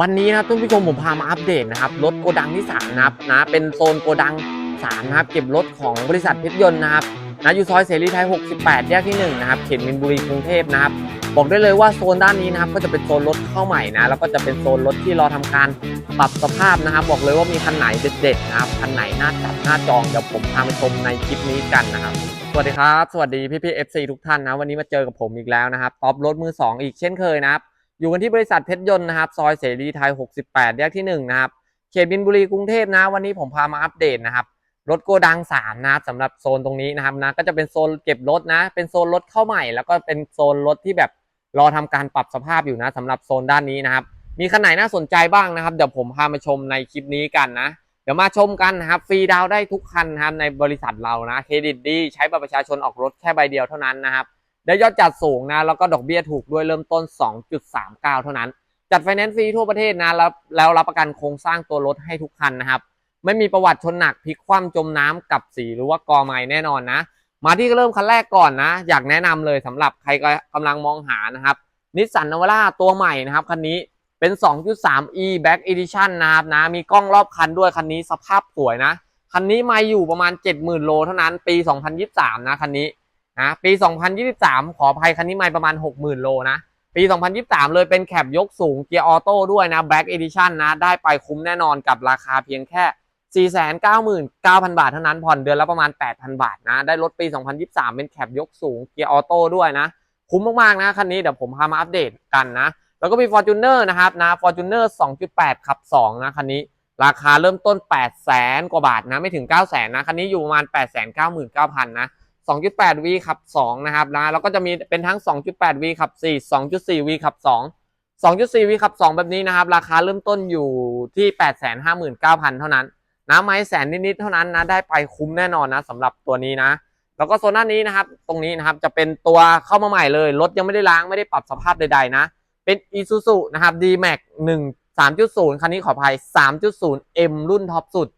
วันนี้นะครับท่านผู้ชมผมพามาอัปเดตนะครับรถโกดังที่3นะครับนะเป็นโซนโกดัง3นะครับเก็บรถของบริษัทเพชรยนต์นะครับนะอยู่ซอยเสรีไทย 68 แยกที่1นะครับเขตมินบุรีกรุงเทพนะครับบอกได้เลยว่าโซนด้านนี้นะครับก็จะเป็นโซนรถเข้าใหม่นะแล้วก็จะเป็นโซนรถที่ราทำการปรับสภาพนะครับบอกเลยว่ามีคันไหนเด็ดๆนะครับคันไหนน่าจับน่าจองเดี๋ยวผมพามาชมในคลิปนี้กันนะครับสวัสดีครับสวัสดีพี่พี่เอฟซีทุกท่านนะวันนี้มาเจอกับผมอีกแล้วนะครับท็อปรถมือสองอีกเช่นเคยนะครับ อยู่กันที่บริษัทเพชรยนต์นะครับ ซอยเสรีไทย 68 แยกที่ 1 นะครับ เขตบินบุรีกรุงเทพนะ วันนี้ผมพามาอัปเดตนะครับ รถโกดัง3นะครับสำหรับโซนตรงนี้นะครับนะ ก็จะเป็นโซนเก็บรถนะ เป็นโซนรถเข้าใหม่ แล้วก็เป็นโซนรถที่แบบรอทำการปรับสภาพอยู่นะสำหรับโซนด้านนี้นะครับ มีคันไหนน่าสนใจบ้างนะครับ เดี๋ยวผมพามาชมในคลิปนี้กันนะ เดี๋ยวมาชมกันนะครับ ฟรีดาวได้ทุกคันนะครับในบริษัทเรานะ เครดิตดี ใช้บัตรประชาชนออกรถแค่ใบเดียวเท่านั้นนะครับ ได้ยอดจัดสูงนะ แล้วก็ดอกเบี้ยถูกด้วยเริ่มต้น 2.39 เท่านั้น จัดไฟแนนซ์ฟรีทั่วประเทศนะแล้วแล้วรับประกันโครงสร้างตัวรถให้ทุกคันนะครับ ไม่มีประวัติชนหนักพลิกคว่ำจมน้ำกับสีหรือว่ากอไม้แน่นอนนะ มาที่เริ่มคันแรกก่อนนะ อยากแนะนำเลยสำหรับใครก็กำลังมองหานะครับนิสสันนวร่าตัวใหม่นะครับคันนี้เป็น 2.3e Back Edition นะครับนะมีกล้องรอบคันด้วยคันนี้สภาพสวยนะคันนี้มาอยู่ประมาณ 70,000 โลเท่านั้นปี 2023 นะคันนี้ นะปี 2023 ขออภัยคันนี้มาประมาณ 60,000 โลนะ ปี 2023 เลยเป็นแคปยกสูงเกียร์ออโต้ด้วยนะ Black Edition นะ ได้ไปคุ้มแน่นอนกับราคาเพียงแค่ 499,000 บาทเท่านั้น ผ่อนเดือนละประมาณ 8,000 บาทนะ ได้รถปี 2023 เป็นแคปยกสูงเกียร์ออโต้ด้วยนะ คุ้มมากๆนะคันนี้เดี๋ยวผมพามาอัปเดตกันนะ แล้วก็มี Fortuner นะครับนะ Fortuner 2.8 ขับ 2 นะคันนี้ ราคาเริ่มต้น 800,000 กว่าบาทนะ ไม่ถึง 900,000นะ คันนี้อยู่ประมาณ 899,000 นะ 2.8V ขับ2นะครับนะแล้วก็จะมีเป็นทั้ง 2.8V ขับ4 2.4V ขับ2 2.4V ขับ2 แบบนี้นะครับ ราคาเริ่มต้นอยู่ที่ 859,000 เท่านั้นนะไม้แสนนิดๆเท่านั้นนะได้ไปคุ้มแน่นอนนะสำหรับตัวนี้นะ แล้วก็โซนด้านนี้นะครับ ตรงนี้นะครับจะเป็นตัวเข้ามาใหม่เลยรถยังไม่ได้ล้างไม่ได้ปรับสภาพใดๆนะ เป็น Isuzu นะครับ D-Max 1 3.0 คันนี้ขออภัย 3.0 M รุ่นท็อปสุด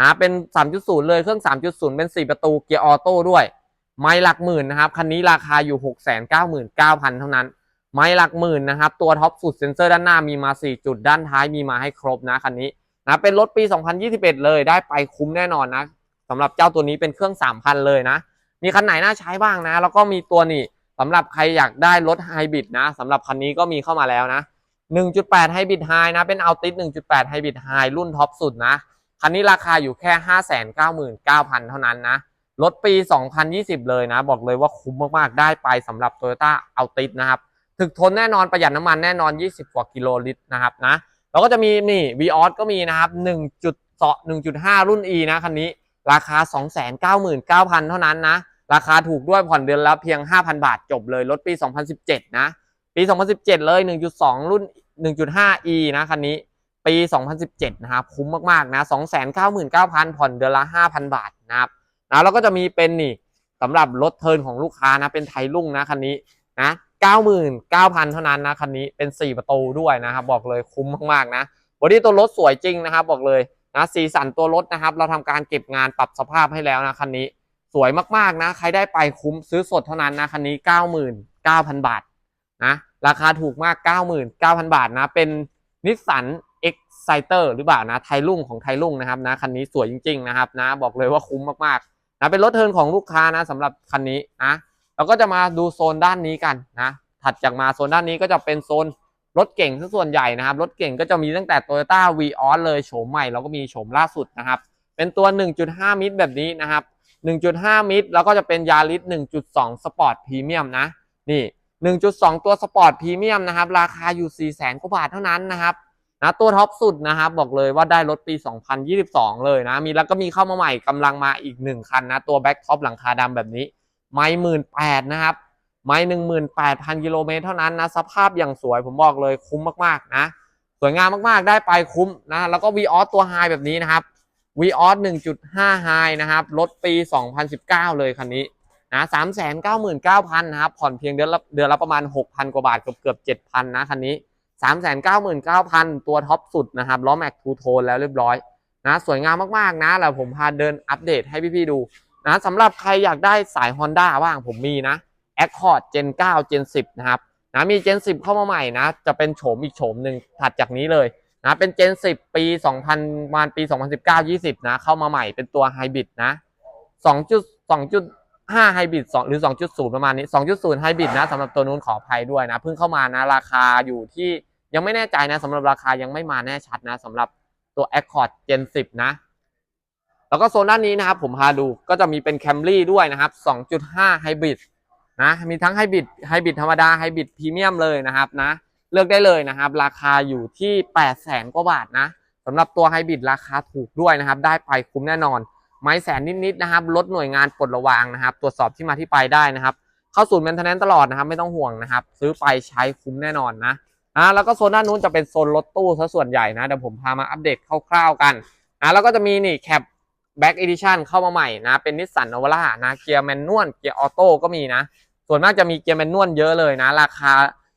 นะเป็น 3.0 เลยเครื่อง 3.0 เป็น 4 ประตูเกียร์ออโต้ด้วย ไม่หลักหมื่นนะครับคันนี้ราคาอยู่ 699,000 เท่านั้น ไม่หลักหมื่นนะครับ ตัวท็อปสุดเซ็นเซอร์ด้านหน้ามีมา 4 จุดด้านท้ายมีมาให้ครบนะคันนี้นะเป็นรถปี 2021 เลยได้ไปคุ้มแน่นอนนะสำหรับเจ้าตัวนี้เป็นเครื่อง 3,000 เลยนะ มีคันไหนน่าใช้บ้างนะ แล้วก็มีตัวนี้สำหรับใครอยากได้รถไฮบริดนะสำหรับคันนี้ก็มีเข้ามาแล้วนะ 1.8 ไฮบริดไฮนะ เป็นอัลติส1.8 ไฮบริดไฮรุ่นท็อปสุดนะ คันนี้ราคาอยู่แค่ 599,000 เท่านั้นนะ รถปี 2020 เลยนะ บอกเลยว่าคุ้มมากๆ ได้ไปสำหรับ Toyota Altis นะครับ ถึกทนแน่นอนประหยัดน้ำมันแน่นอน 20 กว่ากิโลลิตรนะครับนะแล้วก็จะมีนี่ v ีออก็มีนะครับ1.2 1.5 รุ่น E นะคันนี้ ราคา 299,000 เท่านั้นนะ ราคาถูกด้วยผ่อนเดือนละเพียง 5,000 บาทจบเลย รถปี 2017 นะ ปี 2017 เลย 1.2 รุ่น 1.5e นะคันนี้ปี 2017 นะครับคุ้มมากๆนะ 299,000 ผ่อนเดือนละ 5,000 บาทนะครับ นะแล้วก็จะมีเป็นนี่สำหรับรถเทินของลูกค้านะเป็นไทยรุ่งนะคันนี้นะ99,000เท่านั้นนะคันนี้เป็น4ประตูด้วยนะครับบอกเลยคุ้มมากๆนะบอดี้ตัวรถสวยจริงนะครับบอกเลยนะสีสันตัวรถนะครับ เราทำการเก็บงานปรับสภาพให้แล้วนะคันนี้สวยมากๆนะ ใครได้ไปคุ้มซื้อสดเท่านั้นนะคันนี้ 99,000 บาทนะราคาถูกมาก 99,000 บาทนะเป็นนิสสัน Exciter หรือเปล่านะไทยรุ่งของไทยรุ่งนะครับนะคันนี้สวยจริง ๆ นะครับนะบอกเลยว่าคุ้มมากๆ นะเป็นรถเทินของลูกค้านะสำหรับคันนี้นะเราก็จะมาดูโซนด้านนี้กันนะถัดจากมาโซนด้านนี้ก็จะเป็นโซนรถเก่งซะส่วนใหญ่นะครับ รถเก่งก็จะมีตั้งแต่ Toyota v ีออเลยโฉมใหม่แล้วก็มีโฉมล่าสุดนะครับ เป็นตัว 1.5 มิตรแบบนี้นะครับ 1.5 มิตรแล้วก็จะเป็นยาริส1.2 สปอร์ตพรีเมียมนะนี่ 1.2 ตัวสปอร์ตพรีเมียมนะครับ ราคาอยู่ 400,000กว่าบาทเท่านั้นนะครับ นะตัวท็อปสุดนะครับบอกเลยว่าได้รถปี 2022 เลยนะมีแล้วก็มีเข้ามาใหม่กำลังมาอีก 1 คันนะตัวแบ็คท็อปหลังคาดำแบบนี้ ไม่หมื่นแปดนะครับไม่หนึ่งหมื่นแปดพันกิโลเมตรเท่านั้นนะสภาพอย่างสวยผมบอกเลยคุ้มมากๆนะสวยงามมากๆได้ไปคุ้มนะแล้วก็ v ีออตัวไฮแบบนี้นะครับ v ีออ1.5 High นะครับรถปี 2019 เลยคันนี้นะ399,000นเก้าพันนะครับผ่อนเพียงเดือนละเดือนละประมาณ6,000กว่าบาทเกือบเกือบ7,000นะคันนี้ 3 9 9 0 0 0 ตัวท็อปสุดนะครับล้อแม็กทูโทนแล้วเรียบร้อยนะสวยงามมากๆนะแล้วผมพาเดินอัปเดตให้พี่ๆดูนะสำหรับใครอยากได้สาย Honda บ้างผมมีนะ Accord Gen 9 Gen 10 นะครับนะมี Gen 10 เข้ามาใหม่นะ จะเป็นโฉมอีกโฉมหนึ่งถัดจากนี้เลยนะเป็น Gen 10 ปี 2000ประมาณปี 2019-20 นะ เข้ามาใหม่เป็นตัวไฮบริดนะ2.2.2 5 Hybrid 2 หรือ 2.0 ประมาณนี้ 2.0 Hybrid นะสำหรับตัวนู้นขออภัยด้วยนะ เพิ่งเข้ามานะ ราคาอยู่ที่ยังไม่แน่ใจนะสำหรับราคายังไม่มาแน่ชัดนะสำหรับตัว Accord Gen 10 นะ แล้วก็โซนด้านนี้นะครับ ผมพาดูก็จะมีเป็น Camry ด้วยนะครับ 2.5ไฮบริดนะ มีทั้งไฮบริดไฮบริดธรรมดาไฮบริดพรีเมียมเลยนะครับนะ เลือกได้เลยนะครับ ราคาอยู่ที่ 8 0 0แสนกว่าบาทนะสำหรับตัวไฮบริดราคาถูกด้วยนะครับ ได้ไปคุ้มแน่นอน ไม้แสนนิดๆนะครับลดหน่วยงานปลดระวางนะครับ ตรวจสอบที่มาที่ไปได้นะครับ เข้าศูนย์แมนเทนแนนตลอดนะครับ ไม่ต้องห่วงนะครับ ซื้อไปใช้คุ้มแน่นอนนะอ่าแล้วก็โซนด้านนู้นจะเป็นโซนรถตู้ซะส่วนใหญ่นะเดี๋ยวผมพามาอัปเดตคร่าวๆกันนะแล้วก็จะมีนี่แคปแบ็กอีดิชันเข้ามาใหม่นะ เป็นนิสสันนวาร่านะเกียร์แมนนวลเกียร์ออโต้ก็มีนะ ส่วนมากจะมีเกียร์แมนนวลเยอะเลยนะ ราคา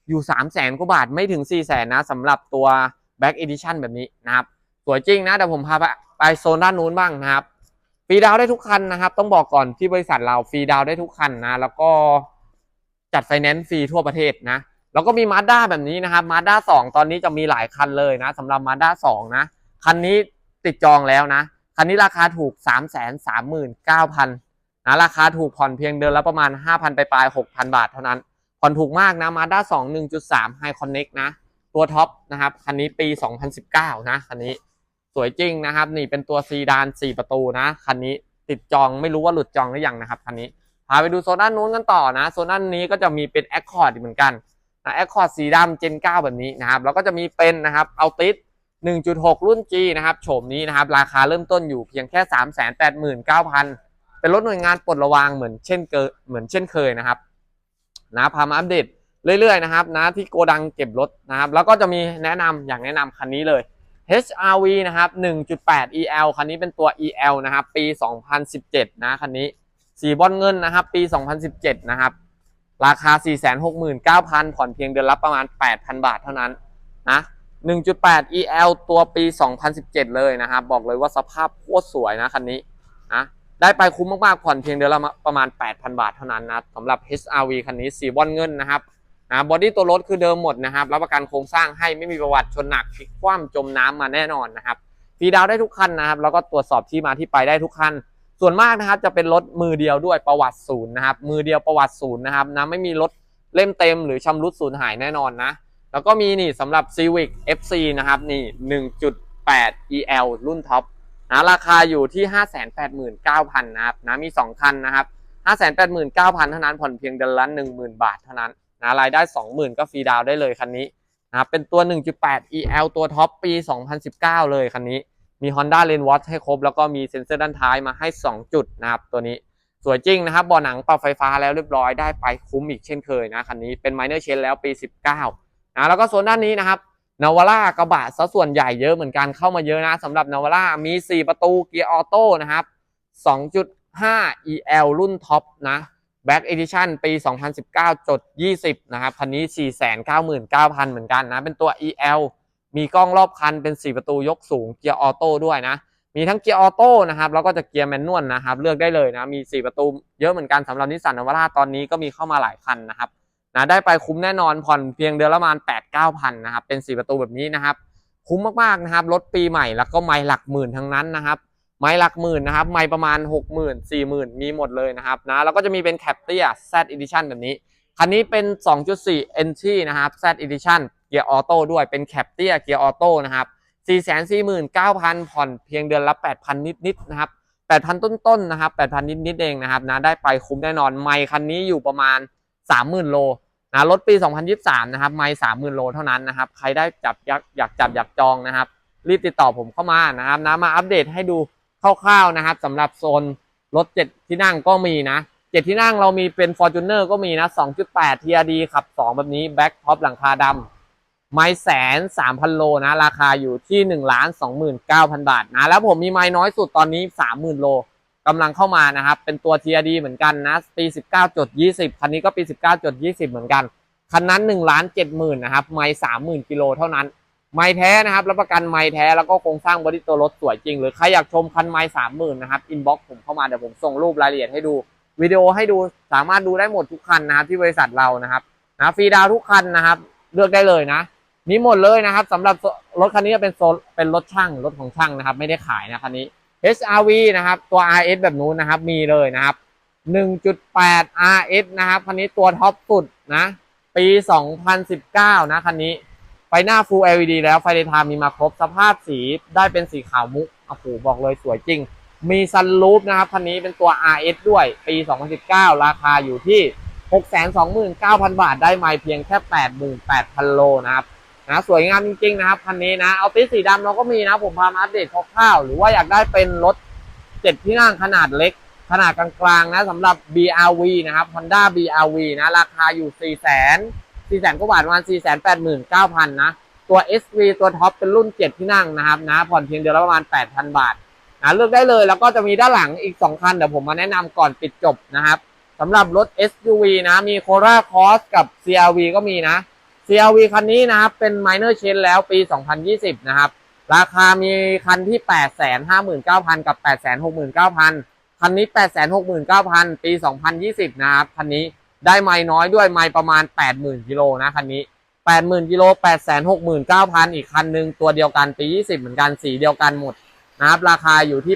อยู่ 3 0 0แสนกว่าบาทไม่ถึง 4 0 0แสนนะสำหรับตัว Back Edition แบบนี้นะครับ สวยจริงนะเดี๋ยวผมพาไปโซนด้านนู้นบ้างนะครับ ฟรีดาวได้ทุกคันนะครับ ต้องบอกก่อนที่บริษัทเราฟรีดาวได้ทุกคันนะ แล้วก็จัดไฟแนนซ์ฟรีทั่วประเทศนะ แล้วก็มีมาด้าแบบนี้นะครับมาด้าสองตอนนี้จะมีหลายคันเลยนะสำหรับมาด้าสองนะ คันนี้ติดจองแล้วนะ คันนี้ราคาถูก 3 3 9 0 0 0นะราคาถูกผ่อนเพียงเดือนละประมาณ 5,000 ไปปลาย6,000 บาทเท่านั้นผ่อนถูกมากนะมาด้า2 1.3 High Connect นะ ตัวท็อปนะครับ คันนี้ปี 2019 นะ คันนี้ วยจริงนะครับ นี่เป็นตัวซีดาน4ประตูนะคันนี้ติดจองไม่รู้ว่าหลุดจองหรือยังนะครับคันนี้พาไปดูโซนด้านนู้นกันต่อนะโซนด้านนี้ก็จะมีเป็น Accord อีกเหมือนกันนะ Accord สีดำ Gen 9แบบนี้นะครับแล้วก็จะมีเป็นนะครับเอาติส1.6 รุ่น G นะครับโฉมนี้นะครับราคาเริ่มต้นอยู่เพียงแค่ 389,000 เป็นรถหน่วยงานปลดระวางเหมือนเช่นเกเหมือนเช่นเคยนะครับนะพามาอัปเดตเรื่อยๆนะครับนะที่โกดังเก็บรถนะครับแล้วก็จะมีแนะนำอย่างแนะนำคันนี้เลย HRV นะครับ 1.8 EL คันนี้เป็นตัว EL นะครับ ปี 2017 นะคันนี้ สีบอลเงินนะครับ ปี 2017 นะครับ ราคา 469,000 ผ่อนเพียงเดือนละประมาณ 8,000 บาทเท่านั้นนะ 1.8 EL ตัวปี 2017 เลยนะครับ บอกเลยว่าสภาพโคตรสวยนะคันนี้นะได้ไปคุ้มมากๆ ผ่อนเพียงเดือนละประมาณ 8,000 บาทเท่านั้นนะสำหรับ HRV คันนี้สีบอลเงินนะครับ นะบอดี้ตัวรถคือเดิมหมดนะครับรับประกันโครงสร้างให้ไม่มีประวัติชนหนักพลิกคว่ำจมน้ำมาแน่นอนนะครับฟรีดาวน์ได้ทุกคันนะครับ แล้วก็ตรวจสอบที่มาที่ไปได้ทุกคัน ส่วนมากนะครับจะเป็นรถมือเดียวด้วยประวัติศูนย์นะครับ มือเดียวประวัติศูนย์นะครับนะไม่มีรถเล่มเต็มหรือชำรุดสูญหายแน่นอนนะ แล้วก็มีนี่สำหรับ Civic FC นะครับนี่ 1.8 EL รุ่นท็อปนะราคาอยู่ที่ 589,000 นะครับนะมี 2 คันนะครับ 589,000 เท่านั้นผ่อนเพียงเดือนละ10,000 บาทเท่านั้น นะรายได้ 20,000 ก็ฟรีดาวได้เลยคันนี้นะเป็นตัว 1.8 EL ตัวท็อปปี 2019 เลยคันนี้มี Honda Lane Watch ให้ครบ แล้วก็มีเซ็นเซอร์ด้านท้ายมาให้ 2 จุดนะครับตัวนี้สวยจริงนะครับเบ่อหนังปรับไฟฟ้าแล้วเรียบร้อยได้ไปคุ้มอีกเช่นเคยนะคันนี้เป็น Minor c h a n แล้วปี 19นะแล้วก็โซนด้านนี้นะครับนาวาร่ากระบะซะส่วนใหญ่เยอะเหมือนกันเข้ามาเยอะนะสำหรับนาวาร่ามี 4 ประตูเกียร์ออโต้นะครับ2.5 EL รุ่นท็อปนะ Back Edition ปี 2019จด20 นะครับ คันนี้ 499,000 เหมือนกันนะ เป็นตัว EL มีกล้องรอบคันเป็น 4 ประตูยกสูง เกียร์ออโต้ด้วยนะ มีทั้งเกียร์ออโต้นะครับ แล้วก็จะเกียร์แมนนวลนะครับ เลือกได้เลยนะ มี 4 ประตูเยอะเหมือนกันสำหรับนิสสันนวาร่าตอนนี้ก็มีเข้ามาหลายคันนะครับ นะ ได้ไปคุ้มแน่นอน ผ่อนเพียงเดือนละประมาณ 8-9,000 นะครับ เป็น 4 ประตูแบบนี้นะครับ คุ้มมากๆนะครับ รถปีใหม่แล้วก็ไม่หลักหมื่นทั้งนั้นนะครับ ไม้หลักหมื่นนะครับ ไม้ประมาณ 6 0 0 0 0 4 0,000 มีหมดเลยนะครับนะแล้วก็จะมีเป็นแคปเตีย Z Edition แบบนี้ คันนี้เป็น 2.4 Entry นะครับ Z Edition เกียร์ออโต้ด้วยเป็นแคปเตียเกียร์ออโต้นะครับ449,000 ผ่อนเพียงเดือนละ 8,000 นิดๆนะครับ8,000 ต้นๆนะครับ8,000 นิดๆเองนะครับนะได้ไปคุ้มแน่นอนไมค์คันนี้อยู่ประมาณ 30,000 โลนะรถปี 2023 นะครับไมค์30,000 โลเท่านั้นนะครับใครได้จับอยากอยากจับอยากจองนะครับรีบติดต่อผมเข้ามานะครับนะมาอัปเดตให้ดู คร่าวๆนะครับสำหรับโซนรถ7ที่นั่งก็มีนะ7ที่นั่งเรามีเป็น Fortuner ก็มีนะ 2.8 TRD ขับ 2 แบบนี้แบ็คท็อปหลังคาดำไม้แสนสามพันโลนะ ราคาอยู่ที่1นึ่งล้านสองหมื่นเก้าพันบาทนะ แล้วผมมีไม้น้อยสุดตอนนี้30,000โลกำลังเข้ามานะครับ เป็นตัว TRD เหมือนกันนะ ปี 19.20 คันนี้ก็ปี 19.20 เหมือนกัน คันนั้น1ล้าน70,000นะครับ ไม้30,000กิโลเท่านั้น ไม้แท้นะครับรับประกันไม้แท้แล้วก็โครงสร้างบอดี้ตัวรถสวยจริง หรือใครอยากชมคันไม้สามหมื่นนะครับอินบ็อกซ์ผมเข้ามาเดี๋ยวผมส่งรูปรายละเอียดให้ดูวิดีโอให้ดูสามารถดูได้หมดทุกคันนะครับที่บริษัทเรานะครับนะฟรีดาวทุกคันนะครับเลือกได้เลยนะมีหมดเลยนะครับสำหรับรถคันนี้เป็นโซเป็นรถช่างรถของช่างนะครับ ไม่ได้ขายนะคันนี้ HRV นะครับตัว RS แบบนู้นนะครับมีเลยนะครับ 1.8 RS นะครับคันนี้ตัวท็อปสุดนะปี 2019 นะคันนี้ ไฟหน้า Full LED แล้วไฟเดย์ไทม์มีมาครบสภาพสีได้เป็นสีขาวมุกโอ้โหบอกเลยสวยจริง มีซันรูฟนะครับคันนี้เป็นตัว RS ด้วยปี 2019 ราคาอยู่ที่ 629,000 บาทได้ไม่เพียงแค่ 88,000 โลนะครับนะสวยงามจริงๆนะครับคันนี้นะเอาติสสีดำเราก็มีนะผมพามาอัปเดตคร่าวๆหรือว่าอยากได้เป็นรถ7ที่นั่งขนาดเล็ก ขนาดกลางๆนะสำหรับ BRV นะครับ Honda BRV นะราคาอยู่ 4 0 0 0 0 4 0 0 0 0กว่าบาทประมาณ489,000นะ ตัว SV ตัวท็อปเป็นรุ่น 7 ที่นั่งนะครับนะผ่อนเพียงเดือนละประมาณ 8,000 บาทนะเลือกได้เลยแล้วก็จะมีด้านหลังอีก 2 คัน เดี๋ยวผมมาแนะนำก่อนปิดจบนะครับสำหรับรถ SUV นะมี Corolla Cross กับ CRV ก็มีนะ CRV คันนี้นะครับเป็น minor change แล้วปี 2020 นะครับ ราคามีคันที่ 859,000 กับ 869,000 คันนี้ 869,000 ปี 2020 นะครับ คันนี้ ได้ไม่น้อยด้วยไม่ประมาณ 80,000กิโลนะคันนี้ 80,000กิโล869,000 อีกคันหนึ่งตัวเดียวกันปี 20 เหมือนกันสีเดียวกันหมดนะครับราคาอยู่ที่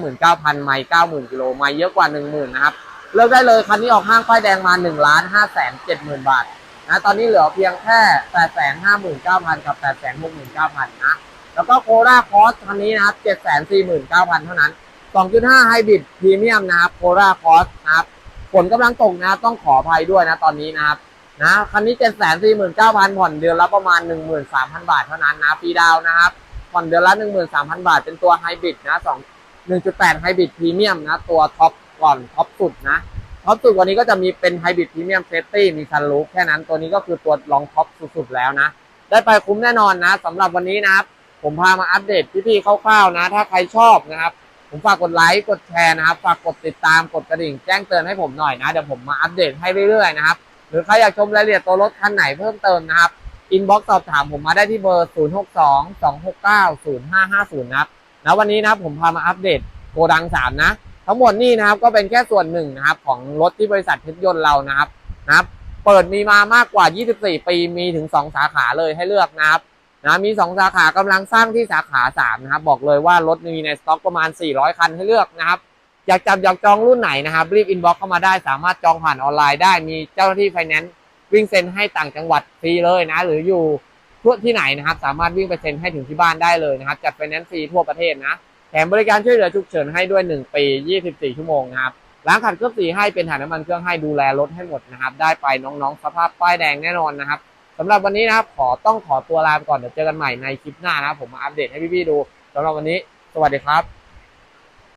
859,000 ไม่90,000กิโลไม่เยอะกว่า 10,000นะครับเลือกได้เลยคันนี้ออกห้างป้ายแดงมา1ล้าน5แสน70,000 บาทนะตอนนี้เหลือเพียงแค่ 859,000 กับ 869,000 นะแล้วก็โคราคอสคันนี้นะครับ 749,000 เท่านั้น 2.5ไฮบริดพรีเมียมนะครับโคราคอสนะครับ นกำลังตกนะครับต้องขออภัยด้วยนะตอนนี้นะครับนะคันนี้749,000ผ่อนเดือนละประมาณ13,000บาทเท่านั้นนะฟีดาวนะครับผ่อนเดือนละ13,000บาท เป็นตัวไฮบริดนะ2 1.8ไฮบริดพรีเมียมนะตัวท็อปก่อนท็อปสุดนะท็อปสุดว่านี้ก็จะมีเป็นไฮบริดพรีเมียมเซฟตี้มีซันรูฟแค่นั้นตัวนี้ก็คือตัวรองท็อปสุดๆแล้วนะได้ไปคุ้มแน่นอนนะสำหรับวันนี้นะครับผมพามาอัปเดตพี่ๆคร่าวๆนะ ถ้าใครชอบนะครับ ผมฝากกดไลค์กดแชร์นะครับ ฝากกดติดตามกดกระดิ่งแจ้งเตือนให้ผมหน่อยนะเดี๋ยวผมมาอัปเดตให้เรื่อยๆนะครับหรือใครอยากชมรายละเอียดตัวรถคันไหนเพิ่มเติมนะครับอินบ็อกซ์สอบถามผมมาได้ที่เบอร์ 0 6 2 2 6 9 0 5 5 0 นะครับ แล้ววันนี้นะครับผมพามาอัปเดตโกดัง 3 นะ ทั้งหมดนี่นะครับก็เป็นแค่ส่วนหนึ่งนะครับของรถที่บริษัทเพชรยนต์เรานะครับนะครับ เปิดมีมามากกว่า 24 ปี มีถึง 2 สาขาเลยให้เลือกนะครับ นะมี 2 สาขากำลังสร้างที่สาขา 3 นะครับ บอกเลยว่ารถมีในสต็อกประมาณ 400 คันให้เลือกนะครับ อยากจับอยากจองรุ่นไหนนะครับ รีบอินบ็อกเข้ามาได้ สามารถจองผ่านออนไลน์ได้มีเจ้าหน้าที่ไฟแนนซ์วิ่งเซ็นให้ต่างจังหวัดฟรีเลยนะ หรืออยู่ทั่วที่ไหนนะครับ สามารถวิ่งไปเซ็นให้ถึงที่บ้านได้เลยนะครับ จัดไฟแนนซ์ฟรีทั่วประเทศนะแถมบริการช่วยเหลือฉุกเฉินให้ด้วย 1 ปี 24 ชั่วโมงนะครับล้างขัดเครื่องสีให้เป็นถ่ายน้ำมันเครื่องให้ดูแลรถให้หมดนะครับ ได้ไปน้องๆ สภาพป้ายแดงแน่นอนนะครับ สำหรับวันนี้นะครับขอต้องขอตัวลาไปก่อนเดี๋ยวเจอกันใหม่ในคลิปหน้านะครับผมมาอัปเดตให้พี่ๆดูสำหรับวันนี้ สวัสดีครับ